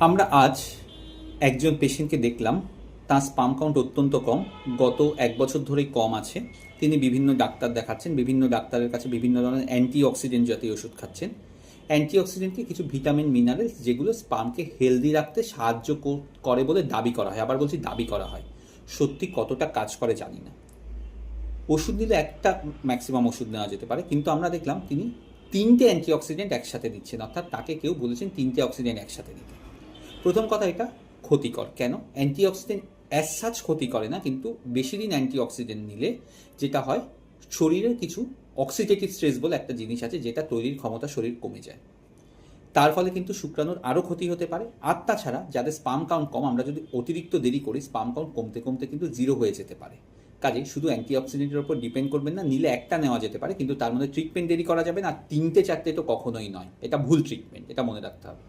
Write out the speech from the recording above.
আমরা আজ একজন পেশেন্টকে দেখলাম। তার স্পাম কাউন্ট অত্যন্ত কম। গত এক বছর ধরেই কম আছে। তিনি বিভিন্ন ডাক্তার দেখাচ্ছেন, বিভিন্ন ডাক্তারের কাছে বিভিন্ন ধরনের অ্যান্টি অক্সিডেন্ট জাতীয় ওষুধ খাচ্ছেন। অ্যান্টি অক্সিডেন্টকে কিছু ভিটামিন মিনারেলস যেগুলো স্পামকে হেলদি রাখতে সাহায্য করে বলে দাবি করা হয়। আবার বলছি দাবি করা হয়। সত্যি কতটা কাজ করে জানি না। ওষুধ দিলে একটা ম্যাক্সিমাম ওষুধ নেওয়া যেতে পারে। কিন্তু আমরা দেখলাম তিনি তিনটে অ্যান্টিঅক্সিডেন্ট একসাথে দিচ্ছেন। অর্থাৎ তাকে কেউ বলেছেন তিনটে অক্সিডেন্ট একসাথে দিতে। প্রথম কথা এটা, ক্ষতিকর। কেন? অ্যান্টিঅক্সিডেন্ট অ্যাজ সাচ ক্ষতি করে না, কিন্তু বেশি দিন অ্যান্টিঅক্সিডেন্ট নিলে যেটা হয় শরীরের কিছু অক্সিডেটিভ স্ট্রেস বলে একটা জিনিস আছে, যেটা তৈরির ক্ষমতা শরীর কমে যায়। তার ফলে কিন্তু শুক্রাণুর আরও ক্ষতি হতে পারে। আর তাছাড়া যাদের স্পাম কাউন্ট কম, আমরা যদি অতিরিক্ত দেরি করি স্পাম কাউন্ট কমতে কমতে কিন্তু জিরো হয়ে যেতে পারে। কাজে শুধু অ্যান্টিঅক্সিডেন্টের উপর ডিপেন্ড করবেন না, নিলে একটা নেওয়া যেতে পারে, কিন্তু তার মধ্যে ট্রিটমেন্ট দেরি করা যাবে না তিনটে, চারটে তো কখনোই নয়। এটা ভুল ট্রিটমেন্ট এটা মনে রাখতে হবে।